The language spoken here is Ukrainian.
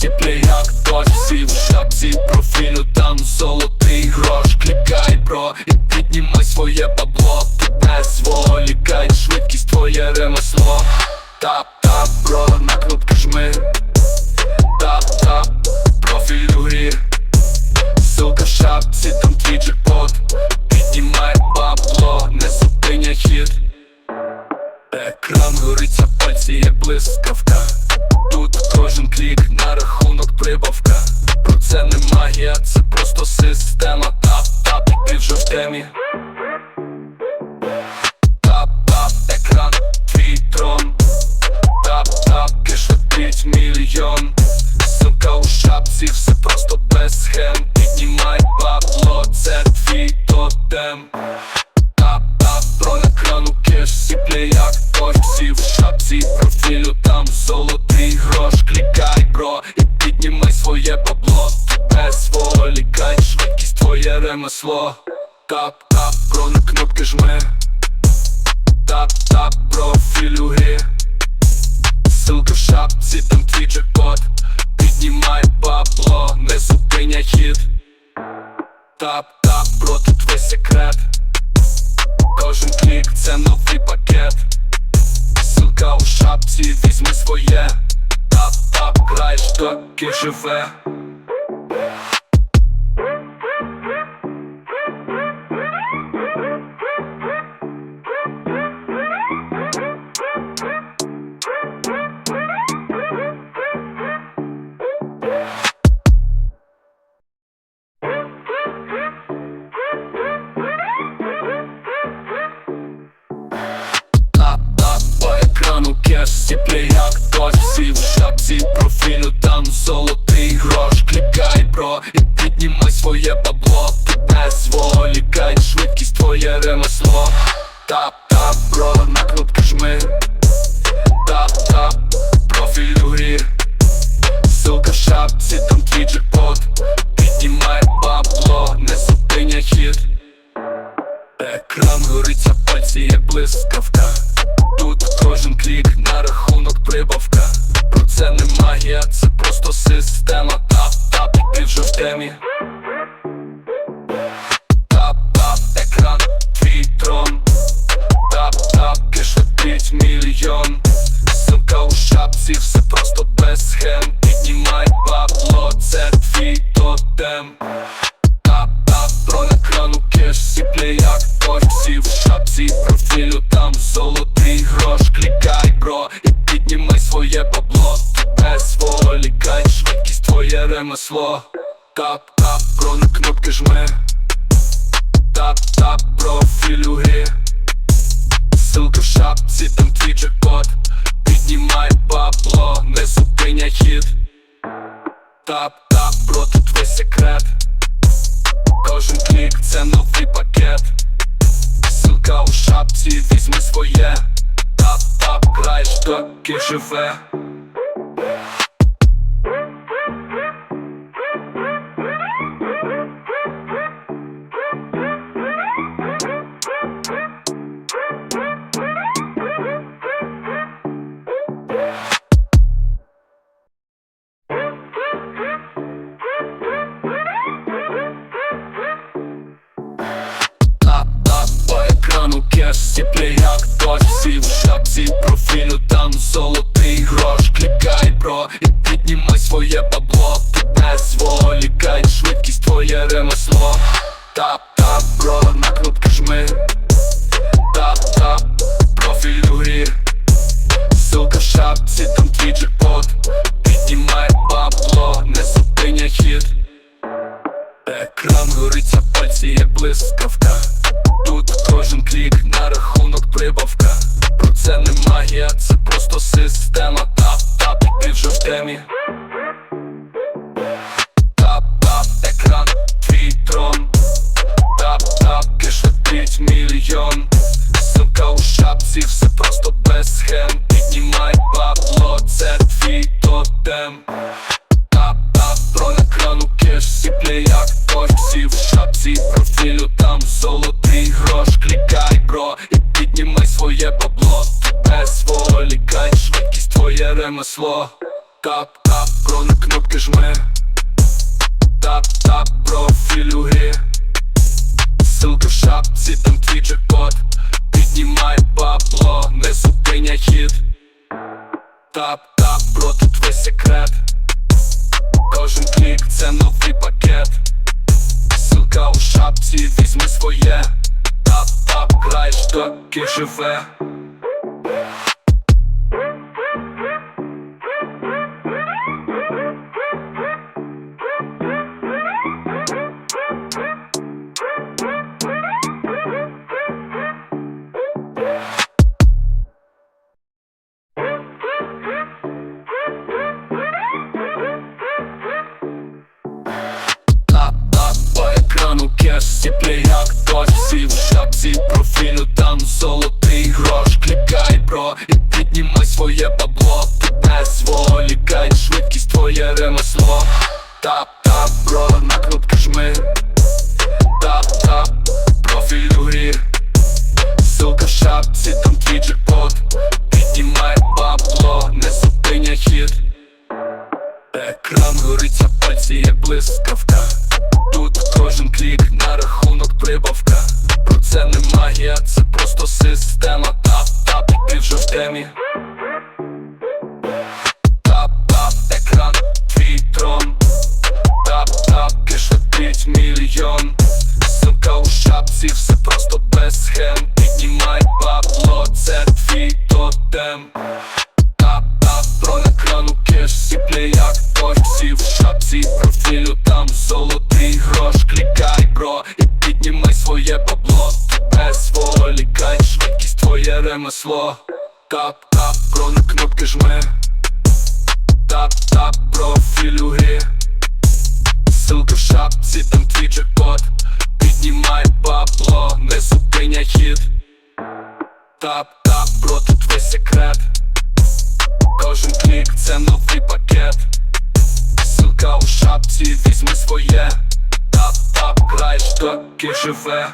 сіплі як дощ Всі в шапці профілю, там золотий грош. Клікай, бро, і піднімай своє бабло Ти не зволікай, швидкість твоє ремесло. Тап, темі Тап-тап, екран, твій трон Тап-тап, кишотить мільйон. Ссылка у шапці, все просто без схем. Піднімай бабло, це твій тотем. Тап-тап, про екрану кеш сіплі як дощ Всі в шапці профілю, там золотий грош. Клікай, бро, і піднімай своє бабло. Тебе зволікай, швидкість твоє ремесло Тап-тап, бро, на кнопки жми Тап-тап, профіль у грі Ссылка в шапці, там твій джекпот. Піднімай бабло, не зупиняй хід. Тап-тап, бро, тут твій секрет. Кожен клік це новий пакет. Ссылка у шапці, візьми своє. Тап-тап, граєш, доки живе сіплі як хтось Всі в шапці профілю, там золотий грош. Клікай, бро, і піднімай своє бабло твоє ремесло Тап-тап, на кнопки жми Тап-тап, профіль у грі. Ссылка в шапці, там твій джекпот. Піднімай бабло, не зупиняй хід. Тап-тап, бро, тут весь секрет. Кожен клік це новий пакет. Ссылка у шапці, візьми своє. Тап-тап, граєш, доки живе піднімай своє бабло Ти не зволікай, швидкість твоє ремесло. Тап-тап, бро, на кнопки жми Тап-тап, профіль у грі Ссылка в шапці, там твій джекпот. Піднімай бабло, не зупиняй хід. Екран горить, а пальці є блискавка. Тут кожен клік на рахунок прибавка. Про це не магія, це просто система. Тап-тап, і ти вже в темі ремесло. Тап-тап, про на кнопки кнопки жми. Тап, тап, профіль у грі Ссылка в шапці, там твій джекпот. Піднімай бабло, не зупиняй хід. Тап, тап, бро, тут твій секрет. Кожен клік це новий пакет. Ссылка у шапці, візьми своє. Тап, тап, граєш, доки живе піднімай своє бабло не зволікай, швидкість твоє ремесло. Тап, тап, бро, на кнопки жми. Тап, тап, профіль у грі Ссылка в шапці, там твій джекпот. Піднімай бабло, не зупиняй хід. Екран горить, а пальці як блискавка. Тут кожен клік на рахунок прибавка. Про це не магія, це просто система. Тап, тап, ти вже в темі ремесло Тап, тап, бро, на кнопки жми Тап, тап, профіль у грі Ссылка в шапці, там твій джекпот. Піднімай бабло, не зупиняй хід. Тап, тап, бро, тут твій секрет. Кожен клік це новий пакет. Ссылка у шапці, візьми своє. Тап, тап, граєш, доки живе